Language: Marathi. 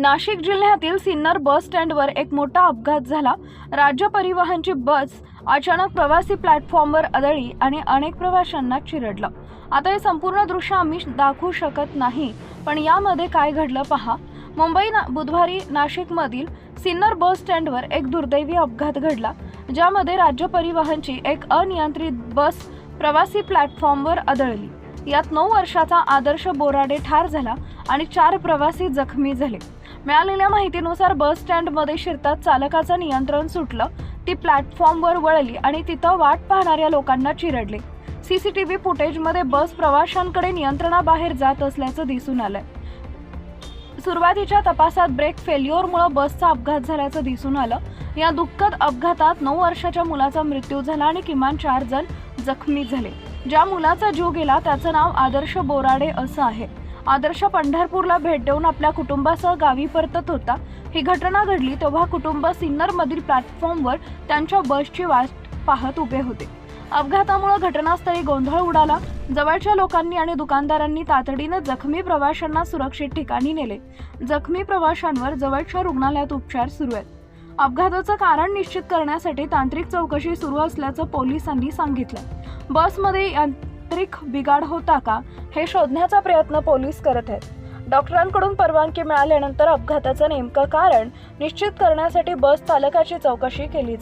नाशिक जिल्ह्यातील सिन्नर बस स्टँडवर एक मोठा अपघात झाला. राज्य परिवहनची बस अचानक प्रवासी प्लॅटफॉर्मवर आदळली आणि अनेक प्रवाशांना चिरडलं. आता हे संपूर्ण दृश्य आम्ही दाखवू शकत नाही पण यामध्ये काय घडलं पहा. मुंबई ना बुधवारी नाशिकमधील सिन्नर बस स्टँडवर एक दुर्दैवी अपघात घडला ज्यामध्ये राज्य परिवहनची एक अनियंत्रित बस प्रवासी प्लॅटफॉर्मवर आदळली. यात नऊ वर्षाचा आदर्श बोराडे ठार झाला आणि चार प्रवासी जखमी झाले. मिळालेल्या माहितीनुसार बस स्टँडमध्ये शिरताच चालकाचं नियंत्रण सुटलं. ती प्लॅटफॉर्मवर वळली आणि तिथं वाट पाहणाऱ्या लोकांना चिरडले. सीसीटीव्ही फुटेजमध्ये बस प्रवाशांकडे नियंत्रणाबाहेर जात असल्याचं दिसून आलंय. सुरुवातीच्या तपासात ब्रेक फेल्युअरमुळे बसचा अपघात झाल्याचं दिसून आलं. या दुःखद अपघातात नऊ वर्षाच्या मुलाचा मृत्यू झाला आणि किमान चार जण जखमी झाले. ज्या मुलाचा जीव गेला त्याचं नाव आदर्श बोराडे असं आहे. आदर्श पंढरपूरला भेट देऊन आपल्या कुटुंबासह गावी परतत होता. ही घटना घडली तेव्हा कुटुंब सिन्नरमधील प्लॅटफॉर्मवर त्यांच्या बसची वाट पाहत उभे होते. अपघातामुळे घटनास्थळी गोंधळ उडाला. जवळच्या लोकांनी आणि दुकानदारांनी तातडीनं जखमी प्रवाशांना सुरक्षित ठिकाणी नेले. जखमी प्रवाशांवर जवळच्या रुग्णालयात उपचार सुरू आहेत. अपघाताचं कारण निश्चित करण्यासाठी तांत्रिक चौकशी सुरू असल्याचं पोलिसांनी सांगितलं. बसमध्ये यांत्रिक बिघाड होता का हे शोधण्याचा प्रयत्न पोलीस करत आहेत. डॉक्टरांकडून परवानगी मिळाल्यानंतर अपघाताचं नेमकं कारण निश्चित करण्यासाठी बस चालकाची चौकशी केली जाईल.